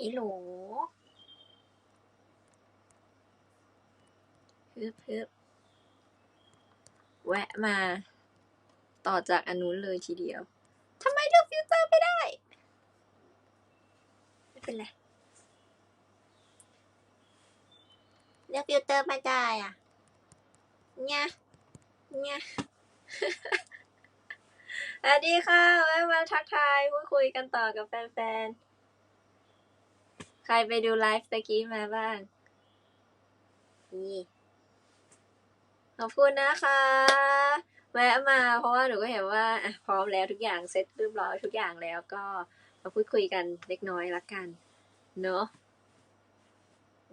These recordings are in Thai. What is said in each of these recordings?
ฮัลโหลฮึบฮึบแวะมา ต่อจากอันนู้นเลยทีเดียวทำไมเลือกฟิลเตอร์ไม่ได้ ไม่เป็นไร เลือกฟิลเตอร์ไม่ได้อะเนี่ยเนี่ยสวัสดีค่ะแวะมาทักทายพูดคุยกันต่อกับแฟนๆ ใครไปดูไลฟ์ตะกี้มาบ้าง นี่ขอบคุณนะคะ แวะมาเพราะว่าหนูก็เห็นว่าอะพร้อมแล้วทุกอย่างเซ็ตเรียบร้อยทุกอย่างแล้วก็มาพูดคุยกันเล็กน้อยละกัน เนอะ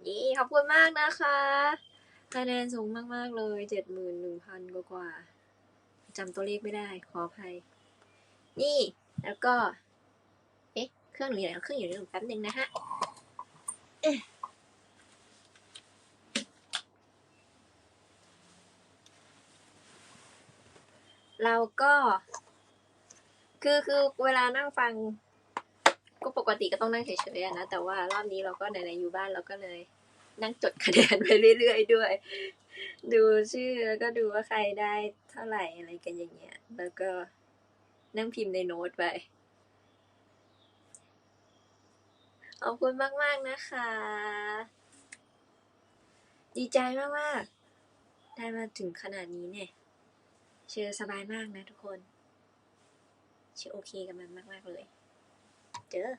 นี่ขอบคุณมากนะคะคะแนนสูงมาก ๆ เลยเจ็ดหมื่นหนึ่งพันกว่าๆจำตัวเลขไม่ได้ขออภัย นี่แล้วก็ เอ๊ะ เครื่องหนูอยู่ไหนเครื่องอยู่ในหนูแป๊บนึงนะฮะ เอ๊ะเราก็ คือคือเวลานั่งฟัง ก็ปกติก็ต้องนั่งเฉยๆนะแต่ว่ารอบนี้เราก็ไหนๆอยู่บ้านเราก็เลย นั่งจดคะแนนไปเรื่อยๆด้วย ดูชื่อแล้วก็ดูว่าใครได้เท่าไหร่อะไรกันอย่างเงี้ย แล้วก็นั่งพิมพ์ในโน้ตไป ข อบคุณมากๆนะคะ ดีใจมากๆได้มาถึงขนาดนี้เนี่ย เชื่อสบายมากนะทุกคน เชื่อโอเคกับมันมากๆเลย เจอ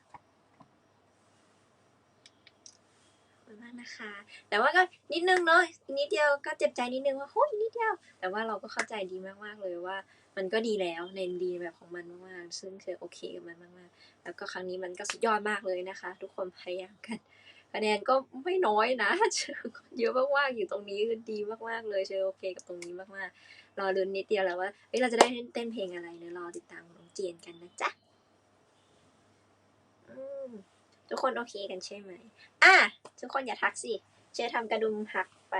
ขอบคุณมากนะคะ แต่ว่าก็นิดนึงเนาะอีกนิดเดียวก็เจ็บใจนิดนึงว่าโอ้ยนิดเดียว แต่ว่าเราก็เข้าใจดีมากๆเลยว่า มันก็ดีแล้วในดีแบบของมันมากๆซึ่งเธอโอเคกับมันมากๆ แล้วก็ครั้งนี้มันก็สุดยอดมากเลยนะคะ ทุกคนพยายามกันคะแนนก็ไม่น้อยนะเชอเยอะมากๆอยู่ตรงนี้คือดีมากๆเลยเชอโอเคกับตรงนี้มากๆรอลุ้นนิดเดียวแล้วว่าเฮ้ยเราจะได้เต้นเพลงอะไรเดี๋ยรอติดตามน้องเจียนกันนะจ๊ะทุกคนโอเคกันใช่ไหมอะทุกคนอย่าทักสิเชอทำกระดุมหักไป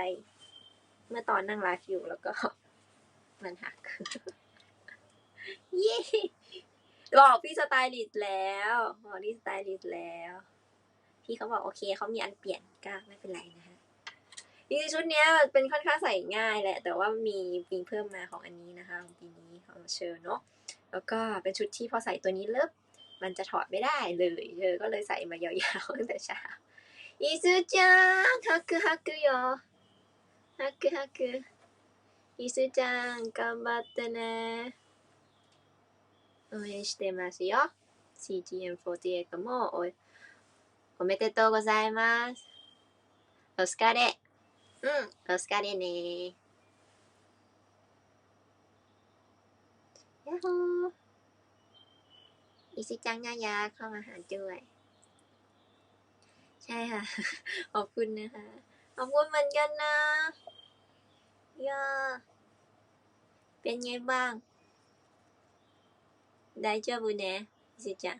เมื่อตอนนั่งไลฟ์อยู่แล้วก็มันหัก ย้บอกพี่สไตลิสต์แล้วบอกพี่สไตลิสต์แล้ว พี่เขาบอกโอเคเขามีอันเปลี่ยนก็ไม่เป็นไรนะฮะจริงๆชุดเนี้ยเป็นค่อนข้างใส่ง่ายแหละ แต่ว่ามีมีเพิ่มมาของอันนี้นะคะของปีนี้ของเชอร์เนาะแล้วก็เป็นชุดที่พอใส่ตัวนี้เลิบมันจะถอดไม่ได้เลยเชอก็เลยใส่มายาวๆตั้งแต่เช้าอีซูจังฮักคือฮักคือโยฮักคือฮักคืออีซูจัง頑張ってね 応援してますよ CGM48 もおおめでとうございます。お疲れ。うん、お疲れね。やっほー。อีซิจังยายาเข้ามาหาด้วย ใช่ค่ะ ขอบคุณนะคะ ขอบคุณเหมือนกันนะย่าเป็นไงบ้าง ได้เจอบุเนะอีซิจัง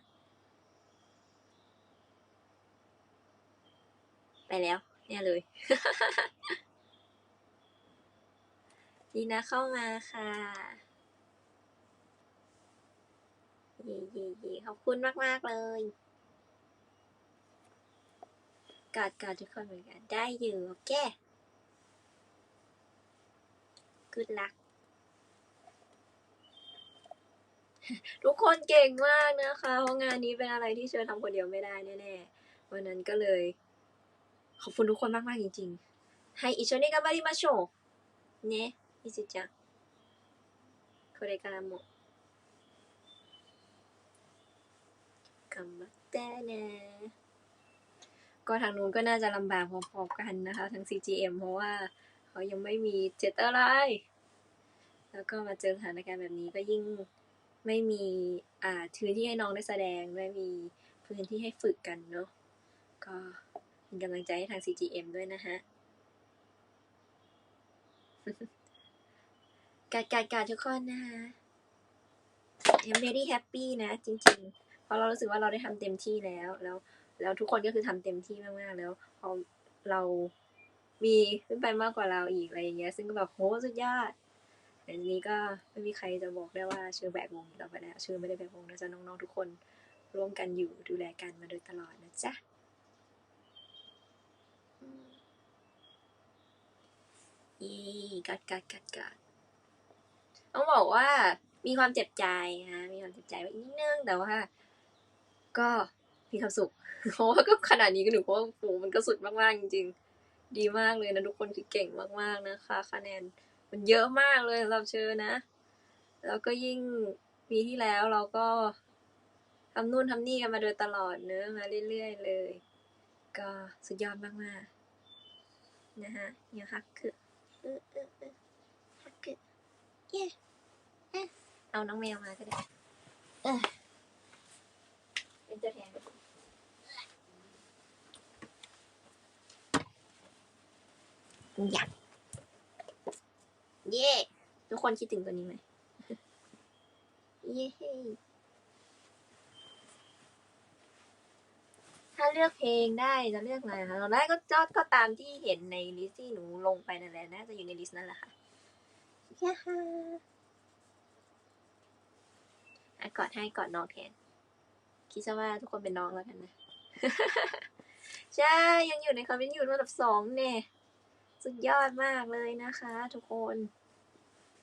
ไปแล้วเนี่ยเลย ดีนะเข้ามาค่ะเย่เย่เย่ขอบคุณมากมากเลยกอดกอดทุกคนเหมือนกัน ได้อยู่ โอเค good luck ทุกคนเก่งมากนะคะ เพราะงานนี้เป็นอะไรที่เชิญทำคนเดียวไม่ได้แน่ๆ วันนั้นก็เลย ขอบคุณทุกคนมาก ๆ จริงๆ はい、一緒に頑張りましょう。ね、いずちゃん。これからも。頑張ってね。ก็ทางนู้นก็น่าจะลำบากพอๆกันนะคะ ทั้ง CGM เพราะว่าเขายังไม่มีเจ็ตอะไร แล้วก็มาเจอสถานการณ์แบบนี้ก็ยิ่ง ไม่มีอ่าพื้นที่ให้น้องได้แสดง ไม่มีพื้นที่ให้ฝึกกันเนาะก็เป็นกำลังใจให้ทาง CGM ด้วยนะฮะกาดกาดกาดทุกคนนะคะ I'm very happy นะ จริงๆ เพราะเรารู้สึกว่าเราได้ทำเต็มที่แล้ว แล้ว แล้วทุกคนก็คือทำเต็มที่มากๆแล้วพอเรามีขึ้นไปมากกว่าเราอีกอะไรอย่างเงี้ย ซึ่งก็แบบโหสุดยอด อันนี้ก็ไม่มีใครจะบอกได้ว่าเชื่อแบกวงต่อไปแล้วเชื่อไม่ได้แบกวงนะจ๊ะน้องๆทุกคนร่วมกันอยู่ดูแลกันมาโดยตลอดนะจ๊ะยี่กัดกัดกัดกัดต้องบอกว่ามีความเจ็บใจฮะมีความเจ็บใจไว้นิดนึงแต่ว่า ก็มีความสุขเพราะว่าก็ขนาดนี้ก็หนูเพราะว่าโอ้มันก็สุดมากๆจริงๆ ดีมากเลยนะทุกคนคือเก่งมากๆนะคะ คะแนน มันเยอะมากเลยสำหรับเชอนะ แล้วก็ยิ่งปีที่แล้วเราก็ทำนู่นทำนี่กันมาโดยตลอดเนื้อมาเรื่อยๆเลย ก็สุดยอดมากๆนะฮะเนี่ยค่ะคือเออเออเออฮักคือเย้เอ๊ะเอาน้องแมวมาก็ได้เออเป็นตัวแทนอยาก เย่ทุกคนคิดถึงตัวนี้ไหมเย้ถ้าเลือกเพลงได้จะเลือกอะไรคะตอนแรกก็จอดก็ตามที่เห็นในลิสต์ที่หนูลงไปนั่นแหละน่าจะอยู่ในลิสต์นั่นแหละค่ะย่าฮ่ากอดให้กอดน้องแทนคิดซะว่าทุกคนเป็นน้องแล้วกันนะ ใช่ ยังอยู่ในคอมเมนต์อยู่ระดับสองเนี่ย สุดยอดมากเลยนะคะทุกคน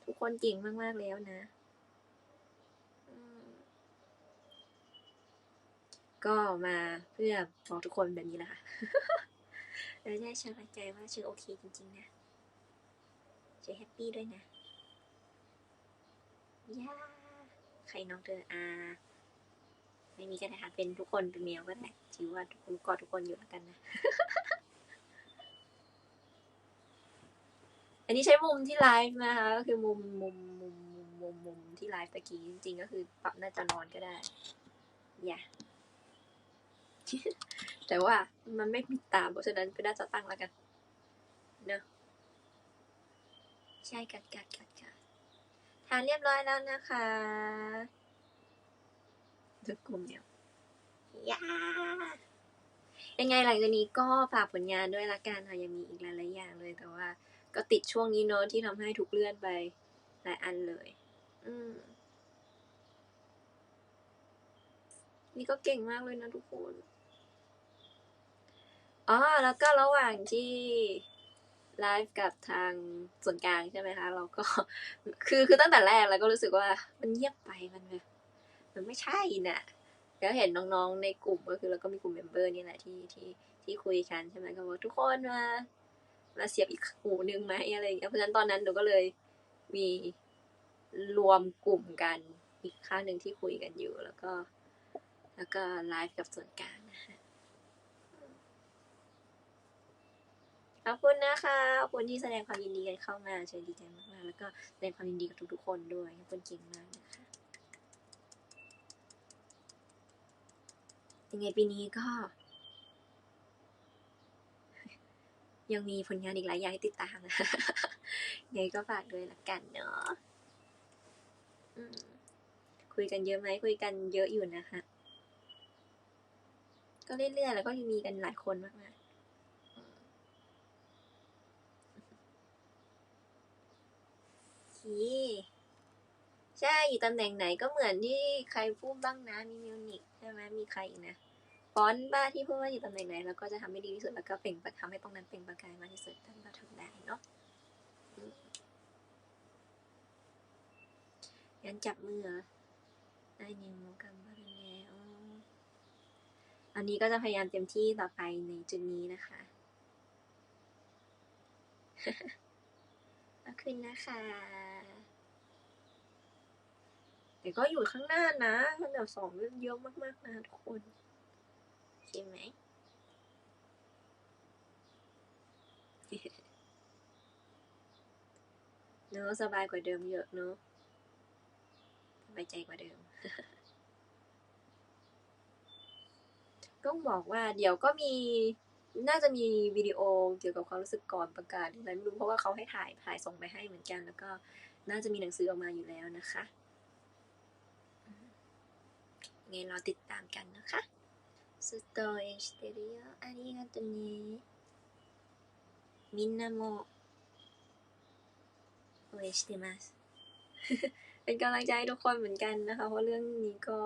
ทุกคนเก่งมากๆแล้วนะ ก็มาเพื่อบอกทุกคนแบบนี้แหละค่ะแล้วได้สบายใจว่าชื่อโอเคจริงๆนะชื่อแฮปปี้ด้วยนะย่าใครน้องเธออาไม่มีก็ได้ค่ะเป็นทุกคนเป็นเมียก็ได้ถือว่าทุกคนกอดทุกคนอยู่แล้วกันนะ อั นนี้ใช้มุมที่ไลฟ์นะคะก็คือมุมมุมมุมมุมมุมมุมที่ไลฟ์ตะกี้จริงๆ ก็คือปรับหน้าจอนอนก็ได้อย่าแต่ว่ามันไม่มีตาเพราะฉะนั้นก็น่าจะตั้งแล้วกันเนอะใช่กัดกัดกัดกัดทานเรียบร้อยแล้วนะคะจะกลุ่มเดียวย่ายังไงหลังจากนี้ก็ฝากผลงานด้วยละกันค่ะยังมีอีกหลายๆอย่างเลยแต่ว่า ก็ติดช่วงนี้เนอะที่ทำให้ถูกเลื่อนไปหลายอันเลย อืม นี่ก็เก่งมากเลยนะทุกคนอ๋อแล้วก็ระหว่างที่ไลฟ์กับทางส่วนกลางใช่ไหมคะ เราก็คือคือตั้งแต่แรกแล้วก็รู้สึกว่ามันเงียบไปมันแบบมันไม่ใช่น่ะแล้วเห็นน้องๆในกลุ่มก็คือเราก็มีกลุ่มเมมเบอร์นี่แหละที่ที่ที่คุยกันใช่ไหมก็บอกทุกคนมา มาเสียบอีกหูนึงไหมอะไรอย่างเงี้ยเพราะฉะนั้นตอนนั้นหนูก็เลยมีรวมกลุ่มกันอีกข้างหนึ่งที่คุยกันอยู่ แล้วก็ แล้วก็ไลฟ์กับส่วนกลางนะคะขอบคุณนะคะขอบคุณที่แสดงความยินดีกันเข้ามาเชิญดีใจมากๆแล้วก็แสดงความยินดีกับทุกๆคนด้วยขอบคุณเก่งมากนะคะยังไงปีนี้ก็ ยังมีผลงานอีกหลายอย่างให้ติดตามนะยังไงก็ฝากด้วยละกันเนาะคุยกันเยอะไหมคุยกันเยอะอยู่นะคะ ก็เรื่อยๆแล้วก็ยังมีกันหลายคนมากๆคใช่อยู่ตำแหน่งไหนก็เหมือนที่ใครพูดบ้างนะมีมิวนิกใช่ไหมมีใครอีกนะ ฟอนต์บ้าที่พูดว่าอยู่ตำแหน่งไหนแล้วก็จะทำให้ดีที่สุดแล้วก็เปล่งประทำให้ตรงนั้นเปล่งประกายมากที่สุดท่านก็ทำได้เนาะอืมงั้นจับมือได้หนึ่งโมกัมบาร์เนอ๋ออันนี้ก็จะพยายามเต็มที่ต่อไปในจุดนี้นะคะขอบคุณนะคะแต่ก็อยู่ข้างหน้านะอันดับสองเยอะมากๆนะทุกคน ช่ไหม เนอะสบายกว่าเดิมเยอะเนอะสบายใจกว่าเดิม ต้องบอกว่าเดี๋ยวก็มี น่าจะมีวิดีโอเกี่ยวกับความรู้สึกก่อนประกาศอะไรไม่รู้เพราะว่าเขาให้ถ่ายถ่ายส่งไปให้เหมือนกัน แล้วก็น่าจะมีหนังสือออกมาอยู่แล้วนะคะไงรอติดตามกันนะคะ ストエしてるよ。ありがとね。みんなも応援してます เป็นกำลังใจให้ทุกคนเหมือนกันนะคะ เพราะเรื่องนี้ก็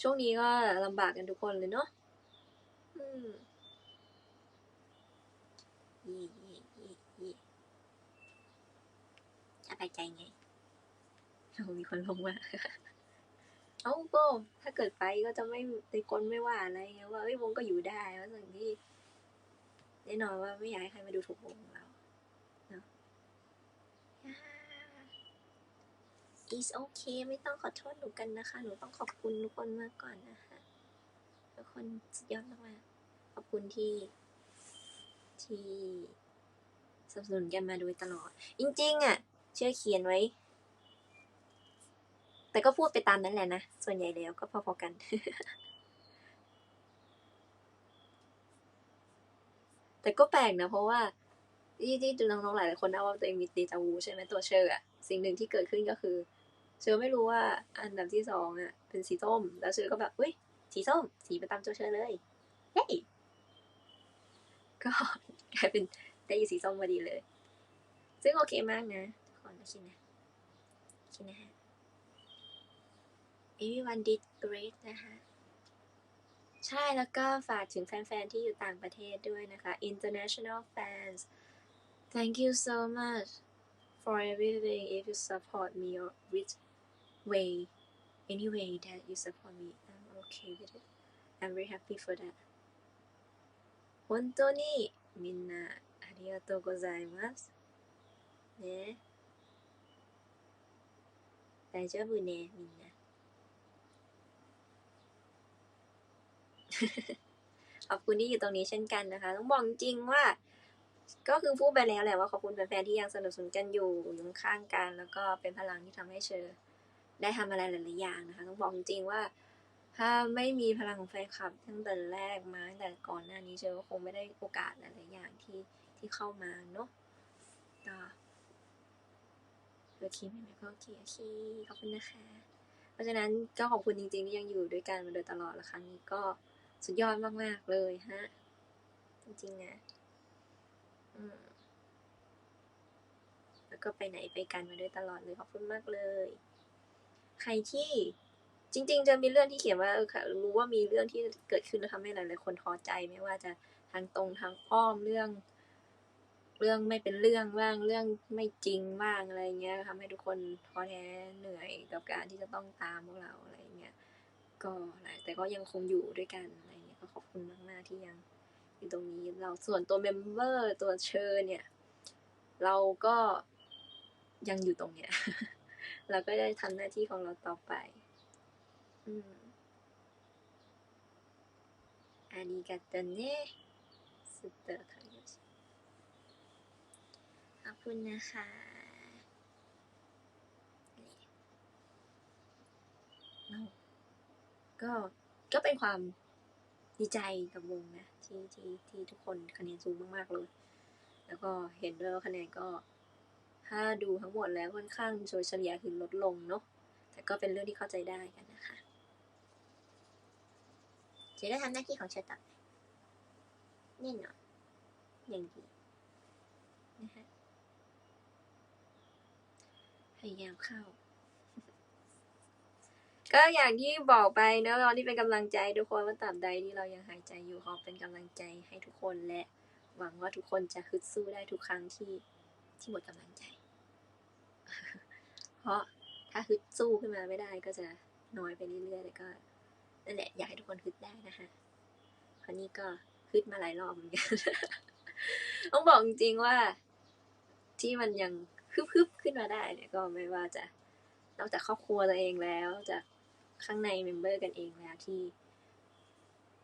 ช่วงนี้ก็ลำบากกันทุกคนเลยเนาะอืมเย่เย่เย่เย่ สบายใจไงเรามีคนลงมา เ อ้าโบถ้าเกิดไปก็จะไม่ในคนไม่ว่าอะไรไงว่าเอ้ยวงก็อยู่ได้ว่าสิ่งที่แน่นอนว่าไม่อยากให้ใครมาดูถูกวงเราเนาะ is okay ไม่ต้องขอโทษหนูกันนะคะ หนูต้องขอบคุณทุกคนมากก่อนนะคะทุกคนสุดยอดมากขอบคุณที่ ที่สนับสนุนกันมาโดยตลอด จริงๆอะ เชื่อเขียนไว้ แต่ก็พูดไปตามนั้นแหละนะ ส่วนใหญ่แล้วก็พอๆกัน แต่ก็แปลกนะ เพราะว่าที่ที่น้องๆหลายๆคนเอาว่าตัวเองมีเดจาวูใช่ไหมตัวเชอร์อะสิ่งหนึ่งที่เกิดขึ้นก็คือ เชอร์ไม่รู้ว่าอันดับที่สองอะเป็นสีส้ม แล้วเชอร์ก็แบบเฮ้ยสีส้ม สีไประจำตัวเชอร์เลยเฮ้ยก็กลายเป็นได้ยีสีส้มพอดีเลย ซึ่งโอเคมากนะทุกคนโอเคนะโอเคนะฮะ everyone did great นะคะ ใช่แล้วก็ฝากถึงแฟนๆ ที่อยู่ต่างประเทศด้วยนะคะ international fans thank you so much for everything if you support me or which way any way that you support me I'm okay with it I'm very happy for that 本当にみんなありがとうございますね大丈夫ねみんな ขอบคุณที่อยู่ตรงนี้เช่นกันนะคะ ต้องบอกจริงว่า ก็คือพูดไปแล้วแหละว่าขอบคุณแฟนๆที่ยังสนับสนุนกันอยู่อยู่ข้างกัน แล้วก็เป็นพลังที่ทำให้เชอได้ทำอะไรหลายๆอย่างนะคะ ต้องบอกจริงว่า ถ้าไม่มีพลังของแฟนคลับตั้งแต่แรกมาตั้งแต่ก่อนหน้านี้เชอก็คงไม่ได้โอกาสหลายๆอย่างที่ที่เข้ามาเนาะก็โอเคไหมก็โอเคโอเคขอบคุณนะคะ เพราะฉะนั้นก็ขอบคุณจริงๆที่ยังอยู่ด้วยกันมาโดยตลอดและครั้งนี้ก็ สุดยอดมาก ๆ เลยฮะ จริง ๆ นะแล้วก็ไปไหนไปกันมาโดยตลอดเลย ขอบคุณมากเลย ใครที่จริง ๆ จะมีเรื่องที่เขียนว่าเออค่ะรู้ว่ามีเรื่องที่เกิดขึ้นแล้วทำให้หลายๆคนท้อใจไม่ว่าจะทางตรงทางอ้อมเรื่อง เรื่องไม่เป็นเรื่องบ้างเรื่องไม่จริงบ้างอะไรเงี้ยทำให้ทุกคนท้อแท้เหนื่อยกับการที่จะต้องตามพวกเราอะไรเงี้ยก็แหละแต่ก็ยังคงอยู่ด้วยกัน ขอบคุณมากๆที่ยังอยู่ตรงนี้เราส่วนตัวเมมเบอร์ตัวเชิญเนี่ย เราก็ยังอยู่ตรงเนี้ยเราก็ได้ทำหน้าที่ของเราต่อไป อืมอาริกาโตเนะสุดเตอร์ค่ะขอบคุณนะคะก็ก็เป็นความ ดีใจกับวงนะที่ที่ที่ทุกคนคะแนนสูงมากๆเลย แล้วก็เห็นด้วยว่าคะแนนก็ถ้าดูทั้งหมดแล้วค่อนข้างโดยเฉลี่ยคือลดลงเนาะแต่ก็เป็นเรื่องที่เข้าใจได้กันนะคะจะได้ทำหน้าที่ของเชอต่อไปแน่นอนอย่างดีนะคะพยายามเข้า ก็อย่างที่บอกไปเนอะตอนที่เป็นกำลังใจทุกคนว่าตราบใดที่เรายังหายใจอยู่ขอเป็นกำลังใจให้ทุกคนและหวังว่าทุกคนจะฮึดสู้ได้ทุกครั้งที่ที่หมดกำลังใจ เพราะถ้าฮึดสู้ขึ้นมาไม่ได้ก็จะน้อยไปเรื่อยๆแต่ก็นั่นแหละอยากให้ทุกคนฮึดได้นะคะคราวนี้ก็ฮึดมาหลายรอบเหมือนกันต้องบอกจริงๆว่า ที่มันยังฮึบๆขึ้นมาได้เนี่ยก็ไม่ว่าจะนอกจากครอบครัวตัวเองแล้วจาก ข้างในเมมเบอร์กันเองแล้วที่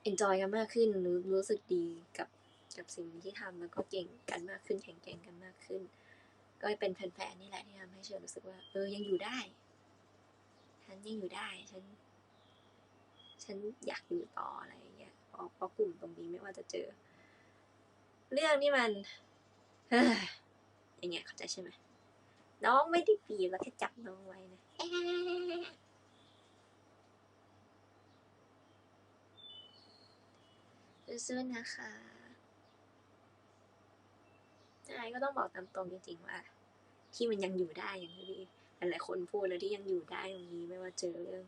enjoy กันมากขึ้นรู้รู้สึกดีกับกับสิ่งที่ทำแล้วก็เก่งกันมากขึ้นแข็งแกร่งกันมากขึ้น ก็เป็นแฟนๆนี่แหละที่ทำให้เชื่อรู้สึกว่า เออยังอยู่ได้ ฉันยังอยู่ได้ฉัน ฉันอยากอยู่ต่ออะไรอย่างเงี้ยเพราะกลุ่มตรงนี้ไม่ว่าจะเจอ เรื่องที่มันอย่างเงี้ยเข้าใจใช่ไหมน้องไม่ได้ปีบแล้วแค่จับน้องไว้นะเอ๊ะ สู้ๆนะคะใช่ก็ต้องบอกตามตรงจริงๆว่า ที่มันยังอยู่ได้อย่างที่หลายๆคนพูดแล้วที่ยังอยู่ได้ตรงนี้ไม่ว่าเจอเรื่อง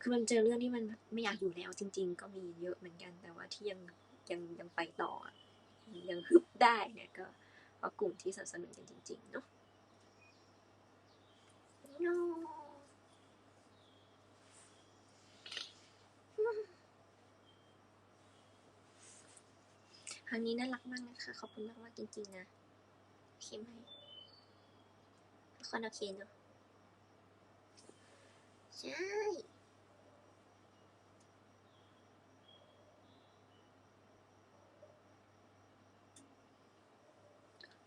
คือมันเจอเรื่องที่มันไม่อยากอยู่แล้วจริง ๆ ก็มีเยอะเหมือนกันแต่ว่าที่ยังยังยังไปต่อ ยังฮึบได้เนี่ยก็เพราะกลุ่มที่สนับสนุนกันจริงๆเนาะ no ครั้งนี้น่ารักมากนะคะ ขอบคุณมากมากๆจริงๆนะโอเคไหมทุกคนโอเคเนอะใช่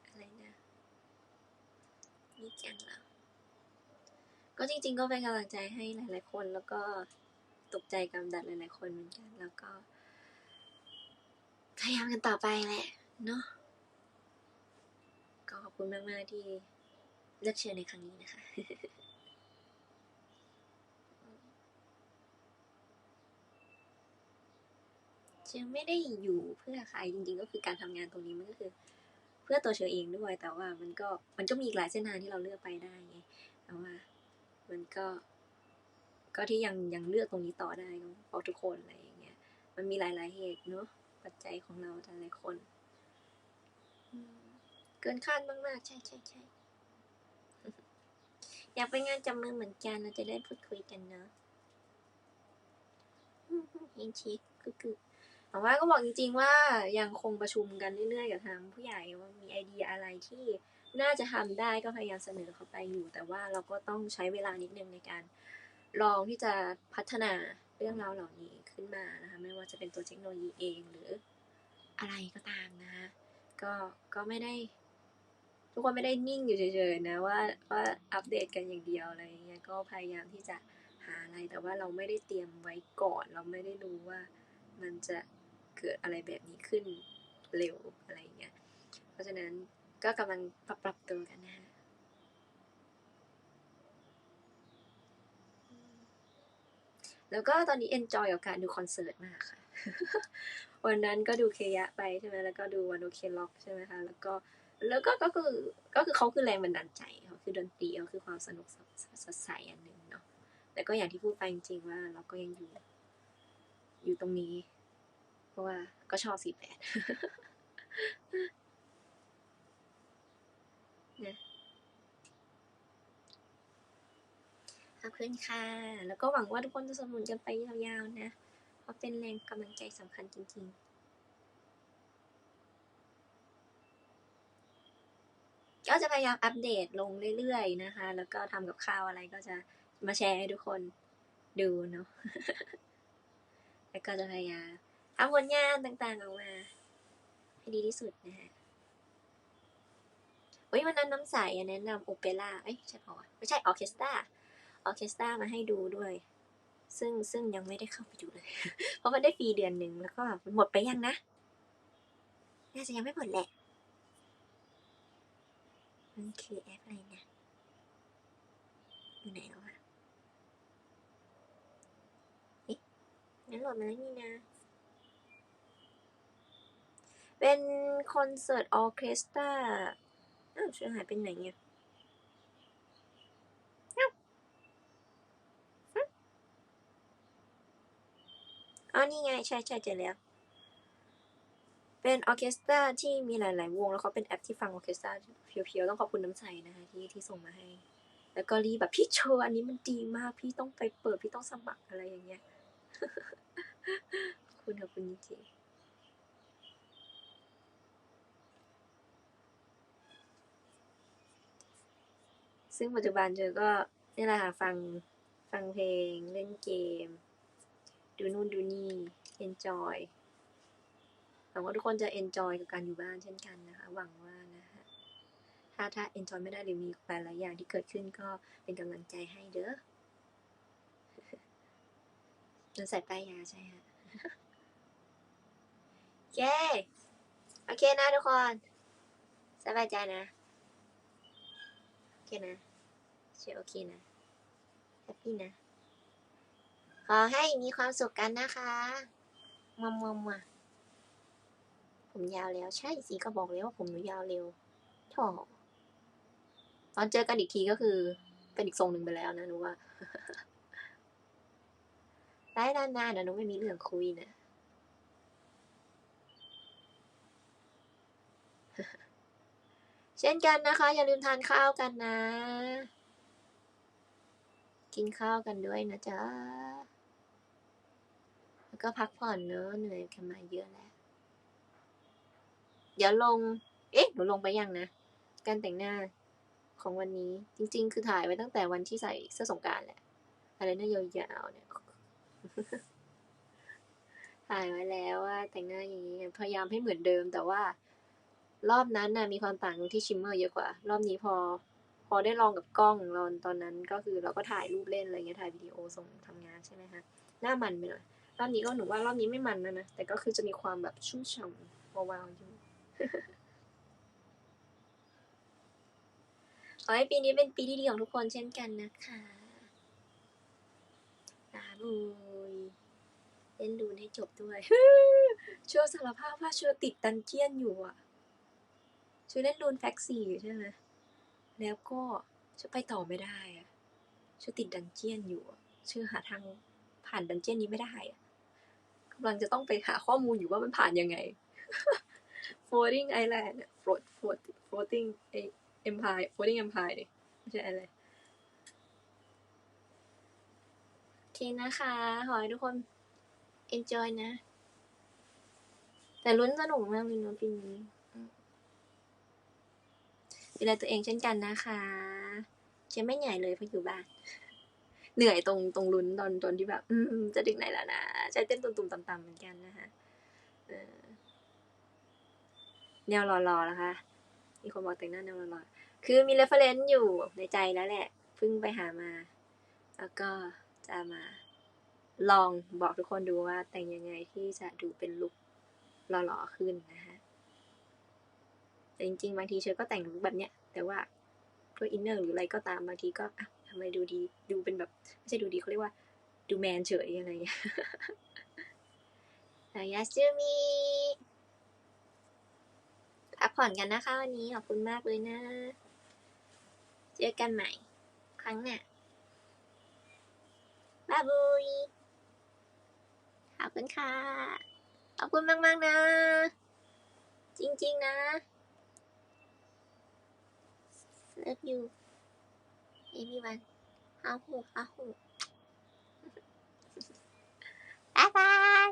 อะไรนะนี่จังเหรอก็จริงๆก็เป็นกำลังใจให้หลาย ๆ คนแล้วก็ตกใจกำดัดหลาย ๆ คนเหมือนกันแล้วก็ พยายามกันต่อไปแหละเนาะก็ขอบคุณมาก ๆ ที่เลือกเชิญในครั้งนี้นะคะเชอไม่ได้อยู่เพื่อใครจริง ๆ ก็คือการทำงานตรงนี้มันก็คือ เพื่อตัวเชอเองด้วยแต่ว่ามันก็มันก็มีอีกหลายเส้นทางที่เราเลือกไปได้ไงแต่ว่ามันก็ก็ที่ยังยังเลือกตรงนี้ต่อได้ก็เพราะทุกคนอะไรอย่างเงี้ย มันมีหลาย ๆเหตุเนาะ ปัจจัยของเราแต่ละคนอืมเกินคาดมากๆ ใช่ใช่ใช่อยากไปงานจับมือเหมือนกันเราจะได้พูดคุยกันเนาะอืมเห็นชิคก็คือแต่ว่าก็บอกจริง ๆ ว่ายังคงประชุมกันเรื่อยๆกับทางผู้ใหญ่ว่ามีไอเดียอะไรที่น่าจะทำได้ก็พยายามเสนอเข้าไปอยู่ แต่ว่าเราก็ต้องใช้เวลานิดนึงในการลองที่จะพัฒนาเรื่องราวเหล่านี้ ขึ้นมานะคะไม่ว่าจะเป็นตัวเทคโนโลยีเองหรืออะไรก็ตามนะคะก็ก็ไม่ได้ ทุกคนไม่ได้นิ่งอยู่เฉยๆนะว่าว่าอัปเดตกันอย่างเดียวอะไรเงี้ยก็พยายามที่จะหาอะไรแต่ว่าเราไม่ได้เตรียมไว้ก่อน เราไม่ได้รู้ว่ามันจะเกิดอะไรแบบนี้ขึ้นเร็วอะไรเงี้ยเพราะฉะนั้นก็กำลังปรับปรับตัวกันนะฮะ แล้วก็ตอนนี้ enjoy กับการดูคอนเสิร์ตมากค่ะ วันนั้นก็ดูเคยะไปใช่ไหมแล้วก็ดูวันโอเคล็อกใช่ไหมคะแล้วก็แล้วก็ก็คือก็คือเขาคือแรงบันดาลใจเขาคือดนตรีเขาคือความสนุกสดสดใสอันหนึ่งเนาะแต่ก็อย่างที่พูดไปจริงๆว่าเราก็ยังอยู่ อยู่ตรงนี้ เพราะว่าก็ชอบสี่แปดนะ ขอบคุณค่ะ แล้วก็หวังว่าทุกคนจะสนับสนุนกันไปยาวๆนะ เพราะเป็นแรงกำลังใจสำคัญจริงๆ ก็จะพยายามอัปเดตลงเรื่อยๆนะคะ แล้วก็ทำกับข้าวอะไรก็จะมาแชร์ให้ทุกคนดูเนาะ แล้วก็จะพยายามทำผลงานต่างๆออกมาให้ดีที่สุดนะฮะเฮ้ยวันนั้นน้ำใสแนะนำโอเปร่าเอ้ยใช่เปล่าวะไม่ใช่ออเคสตรา ออเคสตรามาให้ดูด้วย ซึ่งซึ่งยังไม่ได้เข้าไปดูเลย เพราะมันได้ฟรีเดือนหนึ่งแล้วก็มันหมดไปยังนะ น่าจะยังไม่หมดแหละ มันคือแอปอะไรนะอยู่ไหนแล้วอะเอ๊ะงั้นโหลดมาแล้วนี่นะ เป็นคอนเสิร์ตออเคสตราอ้าวเชื่อหายเป็นไหนเนี่ยอ้าวหึ อ๋อนี่ไง ใช่ใช่เจอแล้ว เป็นออเคสตราที่มีหลาย ๆ วง แล้วเขาเป็นแอปที่ฟังออเคสตราเพียว ๆ ต้องขอบคุณน้ำใสนะคะที่ที่ส่งมาให้ แล้วก็รีแบบพี่โชว์อันนี้มันดีมาก พี่ต้องไปเปิด พี่ต้องสมัครอะไรอย่างเงี้ยขอบคุณขอบคุณจริงซึ่งปัจจุบันเจอก็นี่แหละค่ะฟังฟังเพลงเล่นเกม ดูนู่นดูนี่ enjoy หวังว่าทุกคนจะ enjoy กับการอยู่บ้านเช่นกันนะคะ หวังว่านะคะถ้าถ้า enjoy ไม่ได้หรือมีหลายๆอย่างที่เกิดขึ้นก็เป็นกำลังใจให้เด้อจนใส่ป้ายยาใช่ฮะเย้โอเคนะทุกคน สบายใจนะ โอเคนะเชื่อโอเคนะ แฮปปี้นะ ขอให้มีความสุขกันนะคะมัวมัวมัวผมยาวแล้วใช่สิก็บอกแล้วว่าผมหนูยาวเร็วโถตอนเจอกันอีกทีก็คือ เป็นอีกทรงหนึ่งไปแล้วนะหนูว่าได้นานๆนะหนูไม่มีเรื่องคุยนะเช่นกันนะคะ อย่าลืมทานข้าวกันนะ กินข้าวกันด้วยนะจ๊ะ แล้วก็พักผ่อนเนอะเหนื่อยกันมาเยอะแล้วเดี๋ยวลง เอ๊ะหนูลงไปยังนะ การแต่งหน้าของวันนี้จริง ๆ คือถ่ายไว้ตั้งแต่วันที่ใส่เสื้อสงการแหละอะไรน่ายาวๆเนี่ยถ่ายไว้แล้วว่าแต่งหน้าอย่างนี้พยายามให้เหมือนเดิม แต่ว่ารอบนั้นน่ะมีความต่างตรงที่ชิมเมอร์เยอะกว่า รอบนี้พอ พอได้ลองกับกล้องเราตอนนั้นก็คือเราก็ถ่ายรูปเล่นอะไรเงี้ยถ่ายวิดีโอส่งทำงานใช่ไหมคะหน้ามันไปหน่อย รอบนี้ก็หนูว่ารอบนี้ไม่มันนะนะ แต่ก็คือจะมีความแบบชุ่มฉ่ำวาวๆอยู่ขอให้ปีนี้เป็นปีที่ดีของทุกคนเช่นกันนะคะลาบุยเล่นดูนให้จบด้วยชื่อสารภาพว่าชื่อติดดันเจียนอยู่อะชื่อเล่นรูนแฟกซี่อยู่ใช่ไหมแล้วก็ฉันไปต่อไม่ได้อะฉันติดดันเจียนอยู่ชื่อหาทางผ่านดันเจียนนี้ไม่ได้อะำลังจะต้องไปหาข้อมูลอยู่ว่ามันผ่านยังไง floating island float float floating empire floating empire ดิไม่ใช่อะไรโอเคนะคะ ขอให้ทุกคน enjoy นะ แต่ลุ้นสนุกมากเลยเนอะปีนี้ดูแลตัวเองเช่นกันนะคะจะไม่เหนื่เลยเพราะอยู่บ้าน เหนื่อยตรงตรงลุ้นตอนตอนที่แบบ อืมจะถึงไหนแล้วนะใจเต้นตุ่มๆต่ำๆเหมือนกันนะคะเออแนวรอๆนะคะ มีคนบอกแต่งหน้าแนวรอๆคือมีเรฟเฟรนซ์อยู่ในใจแล้วแหละเพิ่งไปหามา แล้วก็จะมา ลองบอกทุกคนดูว่า แต่งยังไงที่จะดูเป็นลุคหล่อๆขึ้นนะคะแต่จริงๆ บางทีเชอก็แต่งลุคแบบเนี้ย แต่ว่าเพื่ออินเนอร์หรืออะไรก็ตามบางทีก็อะ ทำไมดูดี ดูเป็นแบบ ไม่ใช่ดูดีเขาเรียกว่า ดูแมนเฉยอะไรอย่างเงี้ยยาซูมิพักผ่อนกันนะคะวันนี้ขอบคุณมากเลยนะ เจอกันใหม่ ครั้งหน้าบ๊ายบายขอบคุณค่ะ ขอบคุณมาก ๆ นะ จริง ๆ นะ love you everyone ฮาฮูฮาฮู bye bye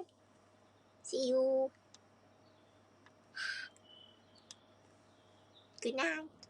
see you good night